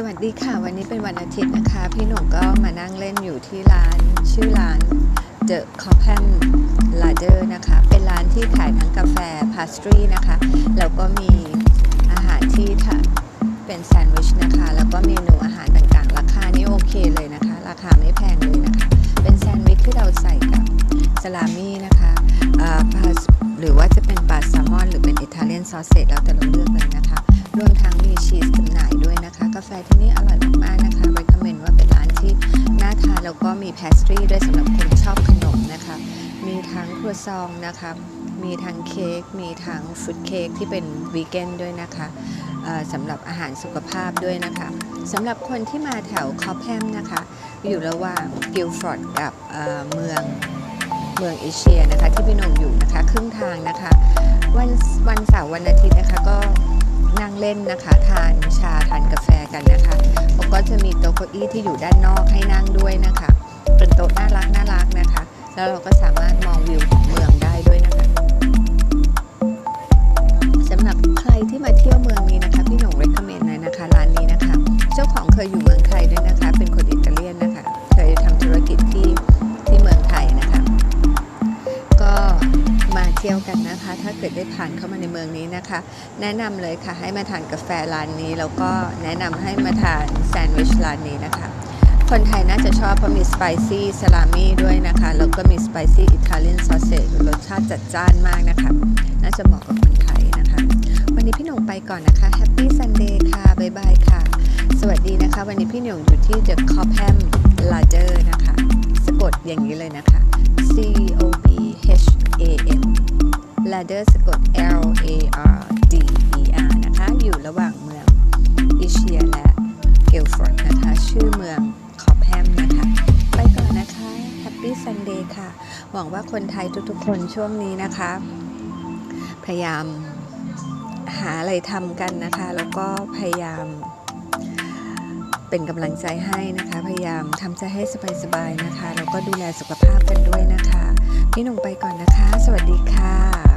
สวัสดีค่ะ วันนี้เป็นวันอาทิตย์นะคะ พี่หนุ่มก็มานั่งเล่นอยู่ที่ร้านชื่อร้าน The c o p a m Ladder นะคะ เป็นร้านที่ขายทั้งกาแฟพาสตรีนะคะ แล้วก็มีอาหารที่เป็นแซนด์วิชนะคะ แล้วก็เมนูอาหารต่างๆ ราคานี่โอเคเลยนะคะ ราคาไม่แพงเลยนะคะ เป็นแซนด์วิชที่เราใส่กับสลามี่นะคะหรือว่าจะเป็นปลาแซลมอน หรือเป็นอิตาเลียนซอสเซจแล้วแต่เราเลือกเลยนะ กาแฟที่นี่อร่อยมากๆนะคะ recommend ว่าเป็นร้านที่น่าทานแล้วก็มี pastry ด้วยสำหรับคนชอบขนมนะคะ มีทั้งครัวซองนะคะ มีทั้งเค้ก มีทั้งฟรุตเค้กที่เป็นวีแกนด้วยนะคะสำหรับอาหารสุขภาพด้วยนะคะสำหรับคนที่มาแถวคอปแฮมนะคะ อยู่ระหว่างกิลฟอร์ดกับเเมืองเมืองเอเชียนะคะที่พี่หนงอยู่นะคะ ครึ่งทางนะคะ วันวันเสาร์วันอาทิตย์นะคะก็ นั่งเล่นนะคะ ทานชาทานกาแฟกันนะคะแล้วก็จะมีโต๊ะเก้าอี้ที่อยู่ด้านนอกให้นั่งด้วยนะคะ เป็นโต๊ะน่ารักน่ารักนะคะ แล้วเราก็สามารถมองวิวของเมือง ที่ยวกันนะคะ ถ้าเกิดได้ผ่านเข้ามาในเมืองนี้นะคะ แนะนำเลยค่ะให้มาทานกาแฟร้านนี้ แล้วก็แนะนำให้มาทานแซนด์วิชร้านนี้นะคะ คนไทยน่าจะชอบเพราะมีสไปซี่ซาลามี่ด้วยนะคะ แล้วก็มีสไปซี่อิตาเลียนซอสเซจรสชาติจัดจ้านมากนะคะ น่าจะเหมาะกับคนไทยนะคะ วันนี้พี่หนุ่มไปก่อนนะคะแฮปปี้ซันเดย์ค่ะบ๊ายบายค่ะ สวัสดีนะคะ วันนี้พี่หนุ่มอยู่ที่ The Copham Ladder นะคะ สะกดอย่างนี้เลยนะคะ Ladder สะกด L A R D E R นะคะ อยู่ระหว่างเมืองอิเชียและเกลฟอร์ดนะคะ ชื่อเมืองคอปแฮมนะคะ ไปก่อนนะคะ Happy Sunday ค่ะ หวังว่าคนไทยทุกๆ คนช่วงนี้นะคะ พยายามหาอะไรทำกันนะคะ แล้วก็พยายามเป็นกำลังใจให้นะคะ พยายามทำใจให้สบายๆนะคะ แล้วก็ดูแลสุขภาพกันด้วยนะคะ พี่หนุ่มไปก่อนนะคะ สวัสดีค่ะ